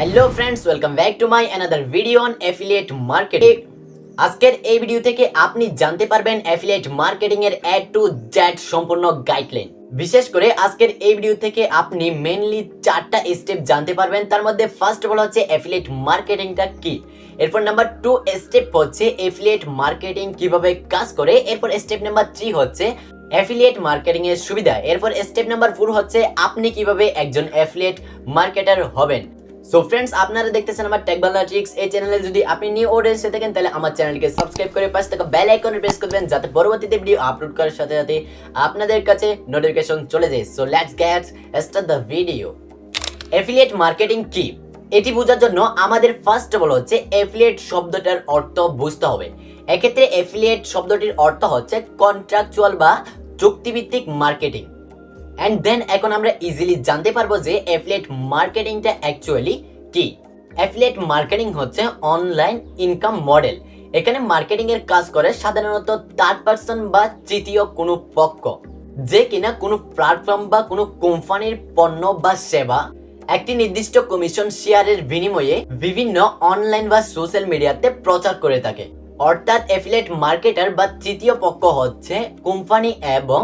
Hello friends welcome back to my another video on affiliate marketing আজকের এই video থেকে আপনি জানতে পারবেন অ্যাফিলিয়েট মার্কেটিং এর এ টু জেড সম্পূর্ণ গাইডলাইন বিশেষ করে আজকের এই ভিডিও থেকে আপনি মেনলি চারটা স্টেপ জানতে পারবেন। তার মধ্যে ফার্স্ট অফ অল হচ্ছে অ্যাফিলিয়েট মার্কেটিংটা কি? এরপর নাম্বার টু স্টেপ হচ্ছে অ্যাফিলিয়েট মার্কেটিং কীভাবে কাজ করে। এরপর স্টেপ নাম্বার থ্রি হচ্ছে অ্যাফিলিয়েট মার্কেটিং এর সুবিধা। এরপর স্টেপ নাম্বার ফোর হচ্ছে আপনি কীভাবে একজন অ্যাফিলিয়েট মার্কেটার হবেন। সো ফ্রেন্ডস আপনারা দেখতেছেন আমার টেকবালা ট্রিক্স এই চ্যানেলে যদি আপনি নিউ অডিয়েন্স হয়ে থাকেন, তাহলে আমার চ্যানেলকে সাবস্ক্রাইব করে পাশে থাকা বেল আইকনে প্রেস করবেন, যাতে পরবর্তীতে ভিডিও আপলোড করার সাথে সাথে আপনাদের কাছে নোটিফিকেশন চলে যায়। So let's get start the video affiliate marketing কি? এটি বোঝার জন্য আমাদের ফার্স্ট অফ অল হচ্ছে অ্যাফিলিয়েট শব্দটার অর্থ বুঝতে হবে। এক্ষেত্রে অ্যাফিলিয়েট শব্দটির অর্থ হচ্ছে কন্ট্রাকচুয়াল বা চুক্তিভিত্তিক মার্কেটিং অ্যান্ড দেন এখন আমরা ইজিলি জানতে পারব যে অ্যাফিলিয়েট মার্কেটিংটা অ্যাকচুয়ালি কি? অ্যাফিলিয়েট মার্কেটিং হচ্ছে অনলাইন ইনকাম মডেল এখানে মার্কেটিং এর কাজ করে সাধারণত থার্ড পার্সন বা তৃতীয় কোনো পক্ষ। যে কিনা কোনো প্ল্যাটফর্ম বা কোনো কোম্পানির পণ্য বা সেবা, একটি নির্দিষ্ট কমিশন শেয়ারের বিনিময়ে বিভিন্ন অনলাইন বা সোশ্যাল মিডিয়াতে প্রচার করে থাকে। অর্থাৎ অ্যাফিলিয়েট মার্কেটার বা তৃতীয় পক্ষ হচ্ছে কোম্পানি এবং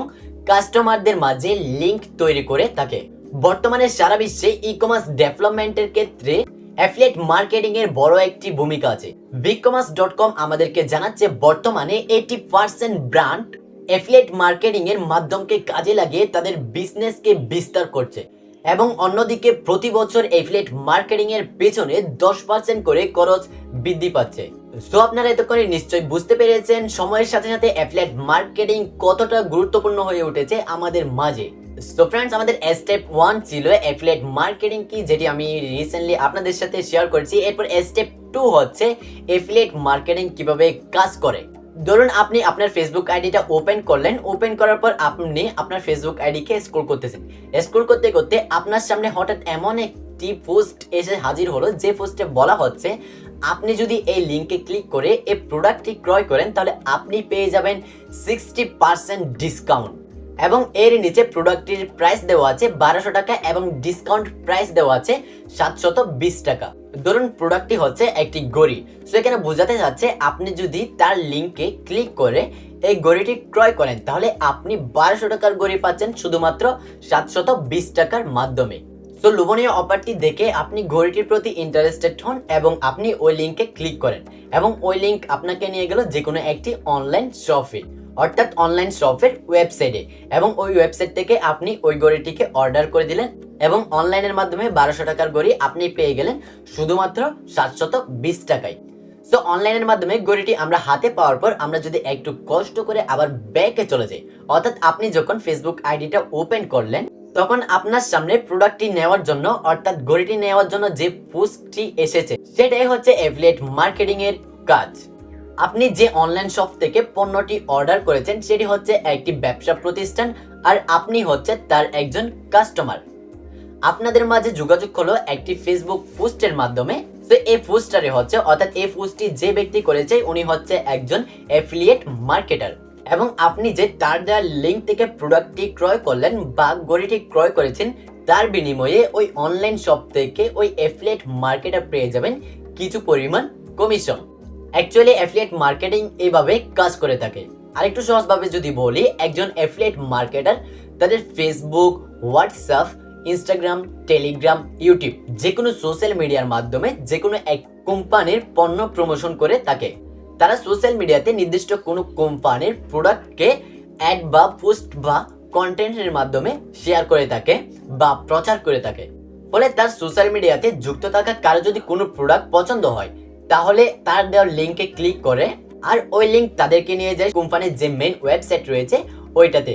কাস্টমারদের মাঝে লিংক তৈরি করে থাকে। বর্তমানে সারা বিশ্বে ই কমার্স ডেভেলপমেন্টের ক্ষেত্রে অ্যাফিলিয়েট মার্কেটিং এর বড় একটি ভূমিকা আছে। বিগকমার্স ডট কম আমাদেরকে জানাচ্ছে, বর্তমানে eighty percent brand affiliate marketing এর মাধ্যমকে কাজে লাগিয়ে তাদের বিজনেসকে বিস্তার করছে এবং অন্যদিকে প্রতি বছর এফিলেট মার্কেটিং এর পেছনে দশ পার্সেন্ট করে খরচ বৃদ্ধি পাচ্ছে। সো আপনারা এতক্ষণে নিশ্চয়ই বুঝতে পেরেছেন, সময়ের সাথে সাথে অ্যাফিলেট মার্কেটিং কতটা গুরুত্বপূর্ণ হয়ে উঠেছে আমাদের মাঝে। সো ফ্রেন্ডস আমাদের স্টেপ ওয়ান ছিল অ্যাফিলেট মার্কেটিং কি, যেটি আমি রিসেন্টলি আপনাদের সাথে শেয়ার করেছি। এরপর স্টেপ টু হচ্ছে অ্যাফিলেট মার্কেটিং কীভাবে কাজ করে। ধরুন, আপনি আপনার ফেসবুক আইডিটা ওপেন করলেন। ওপেন করার পর আপনি আপনার ফেসবুক আইডিকে স্ক্রল করতেছেন। স্ক্রল করতে করতে আপনার সামনে হঠাৎ এমন একটি পোস্ট এসে হাজির হলো। যে পোস্টে বলা হচ্ছে আপনি যদি এই লিঙ্কে ক্লিক করে এই প্রোডাক্টটি ক্রয় করেন, তাহলে আপনি পেয়ে যাবেন সিক্সটি পার্সেন্ট ডিসকাউন্ট এবং এর নিচে প্রোডাক্টটির প্রাইস দেওয়া আছে বারোশো টাকা এবং ডিসকাউন্ট প্রাইস দেওয়া আছে সাতশত বিশ টাকা। ধরুন প্রোডাক্টটি হচ্ছে একটি ঘড়ি সো এখানে বোঝাতে যাচ্ছে আপনি যদি তার লিঙ্কে ক্লিক করে এই ঘড়িটি ক্রয় করেন, তাহলে আপনি বারোশো টাকার ঘড়ি পাচ্ছেন শুধুমাত্র সাতশত বিশ টাকার মাধ্যমে। সো লোভনীয় অফারটি দেখে আপনি ঘড়িটির প্রতি ইন্টারেস্টেড হন এবং আপনি ওই লিঙ্কে ক্লিক করেন এবং ওই লিঙ্ক আপনাকে নিয়ে গেল যে কোনো একটি অনলাইন শপে অর্থাৎ অনলাইন শপের ওয়েবসাইটে এবং ওই ওয়েবসাইট থেকে আপনি ওই ঘড়িটিকে অর্ডার করে দিলেন এবং অনলাইনের মাধ্যমে বারোশো টাকার ঘড়ি আপনি পেয়ে গেলেন শুধুমাত্র সাতশত বিশ টাকায়। সো অনলাইনের মাধ্যমে ঘড়িটি আমরা হাতে পাওয়ার পর আমরা যদি একটু কষ্ট করে আবার ব্যাকে চলে যাই, অর্থাৎ আপনি যখন ফেসবুক আইডিটা ওপেন করলেন তখন আপনার সামনে প্রোডাক্টটি নেওয়ার জন্য, অর্থাৎ ঘড়িটি নেওয়ার জন্য যে পোস্টটি এসেছে, সেটাই হচ্ছে অ্যাফিলিয়েট মার্কেটিং এর কাজ। আপনি যে অনলাইন শপ থেকে পণ্যটি অর্ডার করেছেন, সেটি হচ্ছে একটি ব্যবসা প্রতিষ্ঠান, আর আপনি হচ্ছে তার একজন কাস্টমার আপনাদের মাঝে যোগাযোগ হলো একটি ফেসবুক পোস্টের মাধ্যমে। তো এই পোস্টারে হচ্ছে, অর্থাৎ এই পোস্টটি যে ব্যক্তি করেছে, উনি হচ্ছে একজন অ্যাফিলিয়েট মার্কেটার এবং আপনি যে তার দেওয়ার লিঙ্ক থেকে প্রোডাক্টটি ক্রয় করলেন বা গড়িটি ক্রয় করেছেন, তার বিনিময়ে ওই অনলাইন শপ থেকে ওই অ্যাফিলিয়েট মার্কেটার পেয়ে যাবেন কিছু পরিমাণ কমিশন অ্যাকচুয়ালি অ্যাফিলিয়েট মার্কেটিং এইভাবে কাজ করে থাকে। আরেকটু সহজভাবে যদি বলি, একজন অ্যাফিলিয়েট মার্কেটার তাদের Facebook WhatsApp Instagram Telegram YouTube যে কোনো সোশ্যাল মিডিয়ার মাধ্যমে যে কোনো এক কোম্পানির পণ্য প্রমোশন করে থাকে। তারা সোশ্যাল মিডিয়াতে নির্দিষ্ট কোনো কোম্পানির প্রোডাক্টকে অ্যাড বা পোস্ট বা কন্টেন্টের মাধ্যমে শেয়ার করে থাকে বা প্রচার করে থাকে। ফলে তার সোশ্যাল মিডিয়াতে যুক্ত থাকা কারও যদি কোনো প্রোডাক্ট পছন্দ হয়, তাহলে তার দেওয়ার লিঙ্কে ক্লিক করে আর ওই লিঙ্ক তাদেরকে নিয়ে যায় কোম্পানির যে মেন ওয়েবসাইট রয়েছে ওইটাতে।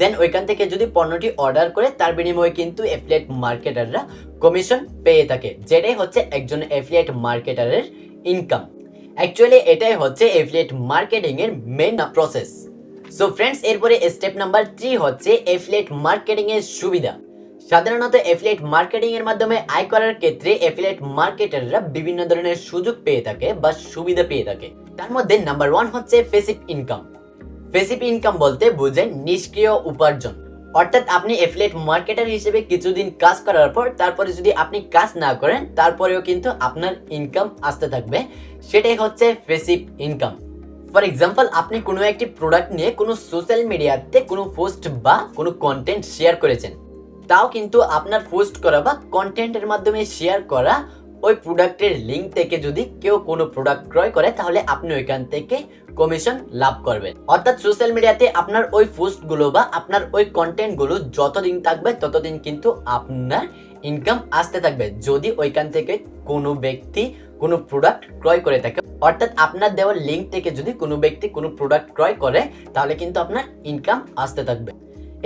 দেন ওইখান থেকে যদি পণ্যটি অর্ডার করে, তার বিনিময়ে কিন্তু অ্যাফিলিয়েট মার্কেটাররা কমিশন পেয়ে থাকে, যেটাই হচ্ছে একজন অ্যাফিলিয়েট মার্কেটারের ইনকাম অ্যাকচুয়ালি এটাই হচ্ছে অ্যাফিলিয়েট মার্কেটিং এর মেন প্রসেস সো ফ্রেন্ডস এরপরে স্টেপ নাম্বার থ্রি হচ্ছে অ্যাফিলিয়েট মার্কেটিং এর সুবিধা। সাধারণত অ্যাফিলিয়েট মার্কেটিং এর মাধ্যমে আয় করার ক্ষেত্রে অ্যাফিলিয়েট মার্কেটাররা বিভিন্ন ধরনের সুযোগ পেয়ে থাকে বা সুবিধা পেয়ে থাকে। তার মধ্যে নাম্বার ওয়ান হচ্ছে ফেসিভ ইনকাম ফেসিভ ইনকাম বলতে বোঝেন নিষ্ক্রিয় উপার্জন। অর্থাৎ আপনি এফিলিয়েট মার্কেটার হিসেবে কিছুদিন কাজ করার পর, তারপরে যদি আপনি কাজ না করেন, তারপরেও কিন্তু আপনার ইনকাম আসতে থাকবে। সেটাই হচ্ছে ফেসিভ ইনকাম ফর এক্সাম্পল আপনি কোনো একটি প্রোডাক্ট নিয়ে কোনো সোশ্যাল মিডিয়াতে কোনো পোস্ট বা কোনো কন্টেন্ট শেয়ার করেছেন। তাও কিন্তু আপনার পোস্ট করা বা কন্টেন্টের মাধ্যমে শেয়ার করা ওই প্রোডাক্টের লিঙ্ক থেকে যদি কেউ কোনো প্রোডাক্ট ক্রয় করে, তাহলে আপনি ওইখান থেকে কমিশন লাভ করবেন। অর্থাৎ সোশ্যাল মিডিয়াতে আপনার ওই পোস্টগুলো বা আপনার ওই কন্টেন্টগুলো যতদিন থাকবে, ততদিন কিন্তু আপনার ইনকাম আসতে থাকবে। যদি ওইখান থেকে কোনো ব্যক্তি কোনো প্রোডাক্ট ক্রয় করে থাকে, অর্থাৎ আপনার দেওয়ার লিঙ্ক থেকে যদি কোনো ব্যক্তি কোনো প্রোডাক্ট ক্রয় করে, তাহলে কিন্তু আপনার ইনকাম আসতে থাকবে।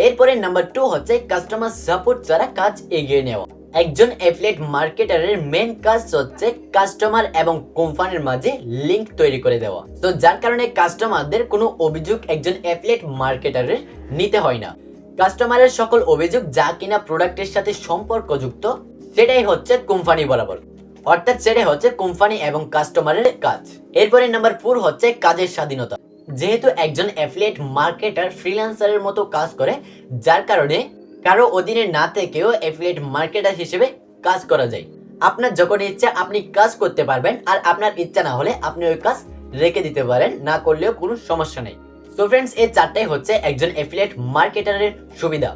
এরপরে নাম্বার টু হচ্ছে কাস্টমার সাপোর্ট ছাড়া কাজ এগিয়ে নেওয়া। একজন অ্যাফিলিয়েট মার্কেটারের মেন কাজ হচ্ছে কাস্টমার এবং কোম্পানির মাঝে লিংক তৈরি করে দেওয়া। তো যার কারণে কাস্টমারদের কোনো অভিযোগ একজন অ্যাফিলিয়েট মার্কেটারের নিতে হয় না। কাস্টমারের সকল অভিযোগ যা কিনা প্রোডাক্টের সাথে সম্পর্কযুক্ত, সেটাই হচ্ছে কোম্পানি বরাবর। অর্থাৎ সেটাই হচ্ছে কোম্পানি এবং কাস্টমারের কাজ। এরপরে নাম্বার ফোর হচ্ছে কাজের স্বাধীনতা। যেহেতু একজন অ্যাফিলিয়েট মার্কেটার ফ্রিল্যান্সারের মতো কাজ করে, যার কারণে কারও অধীনে না থেকেও অ্যাফিলিয়েট মার্কেটার হিসেবে কাজ করা যায়। আপনার যখন ইচ্ছা, আপনি কাজ করতে পারবেন আর আপনার ইচ্ছা না হলে আপনি ওই কাজ রেখে দিতে পারেন, না করলেও কোনো সমস্যা নেই। সো ফ্রেন্ডস এই চারটাই হচ্ছে একজন অ্যাফিলিয়েট মার্কেটারের সুবিধা।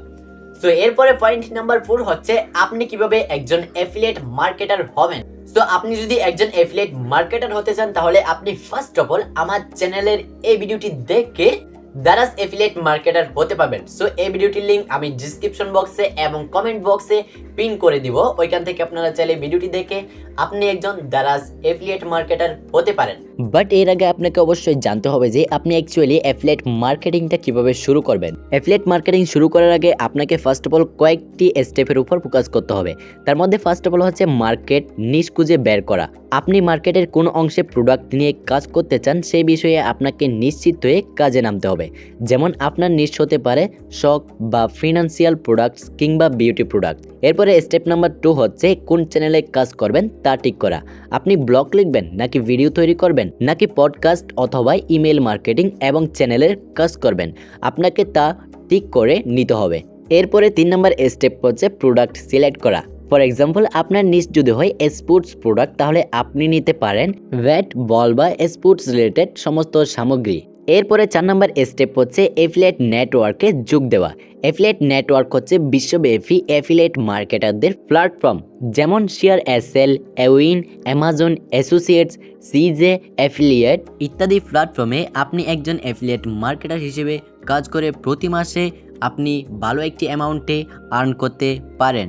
সো এরপরে পয়েন্ট নাম্বার ফোর হচ্ছে আপনি কীভাবে একজন অ্যাফিলিয়েট মার্কেটার হবেন। সো আপনি যদি একজন অ্যাফিলিয়েট মার্কেটার হতে চান, তাহলে আপনি ফার্স্ট অফ অল আমার চ্যানেলের এই ভিডিওটি দেখে দারাস এফিলিয়েট মার্কেটার হতে পারবেন। সো, এই ভিডিওটির লিংক আমি ডিসক্রিপশন বক্সে এবং কমেন্ট বক্সে পিন করে দিব। ওইখান থেকে আপনারা চাইলে ভিডিওটি দেখে আপনি একজন দারাস এফিলিয়েট মার্কেটার হতে পারেন। বাট এর আগে আপনাকে অবশ্যই জানতে হবে যে আপনি অ্যাকচুয়ালি অ্যাফিলেট মার্কেটিংটা কীভাবে শুরু করবেন। অ্যাফিলেট মার্কেটিং শুরু করার আগে আপনাকে ফার্স্ট অফ অল কয়েকটি স্টেপের উপর ফোকাস করতে হবে। তার মধ্যে ফার্স্ট অফ অল হচ্ছে মার্কেট নিশ খুঁজে বের করা। আপনি মার্কেটের কোন অংশে প্রোডাক্ট নিয়ে কাজ করতে চান সেই বিষয়ে আপনাকে নিশ্চিত হয়ে কাজে নামতে হবে। যেমন আপনার নিশ হতে পারে শখ বা ফিনান্সিয়াল প্রোডাক্টস কিংবা বিউটি প্রোডাক্ট এরপরে স্টেপ নাম্বার টু হচ্ছে কোন চ্যানেলে কাজ করবেন, তা ঠিক করা। আপনি ব্লগ লিখবেন, নাকি ভিডিও তৈরি করবেন, নাকি পডকাস্ট অথবা ইমেল মার্কেটিং এবং চ্যানেলের কাজ করবেন, আপনাকে তা ঠিক করে নিতে হবে। এরপরে তিন নম্বর স্টেপ হচ্ছে প্রোডাক্ট সিলেক্ট করা। ফর এক্সাম্পল আপনার নিচ যদি হয় স্পোর্টস প্রোডাক্ট তাহলে আপনি নিতে পারেন ব্যাট বল বা স্পোর্টস রিলেটেড সমস্ত সামগ্রী। এরপরে চার নম্বর স্টেপ হচ্ছে এফিলেট নেটওয়ার্কে যোগ দেওয়া। এফিলেট নেটওয়ার্ক হচ্ছে বিশ্বব্যাপী এফিলেট মার্কেটারদের প্ল্যাটফর্ম যেমন ShareASale Awin Amazon Associates CJ affiliate ইত্যাদি প্ল্যাটফর্মে আপনি একজন অ্যাফিলিয়েট মার্কেটার হিসেবে কাজ করে প্রতি মাসে আপনি ভালো একটি অ্যামাউন্টে আর্ন করতে পারেন।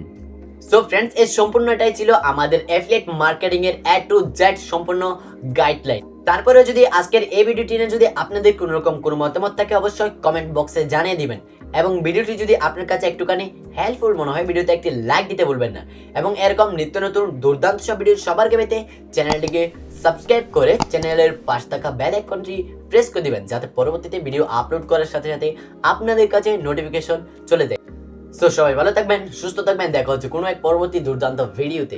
সো ফ্রেন্ডস এই সম্পূর্ণটাই ছিল আমাদের অ্যাফিলিয়েট মার্কেটিং এর এ টু জেড সম্পূর্ণ গাইডলাইন তারপরে যদি আজকের এই ভিডিওটি নিয়ে যদি আপনাদের কোনো রকম কোনো মতামত থাকে, অবশ্যই কমেন্ট বক্সে জানিয়ে দিবেন। এবং ভিডিওটি যদি আপনার কাছে একটুখানি হেল্পফুল মনে হয় ভিডিওতে একটি লাইক দিতে ভুলবেন না। এবং এরকম নিত্য নতুন, দুর্দান্ত সব ভিডিও সবার পেতে চ্যানেলটিকে সাবস্ক্রাইব করে চ্যানেলের পাশ থাকা বেল আইকনটি প্রেস করে দিবেন, যাতে পরবর্তীতে ভিডিও আপলোড করার সাথে সাথে আপনাদের কাছে নোটিফিকেশন চলে যায়। সো সবাই ভালো থাকবেন সুস্থ থাকবেন। দেখা হচ্ছে কোনো এক পরবর্তী দুর্দান্ত ভিডিওতে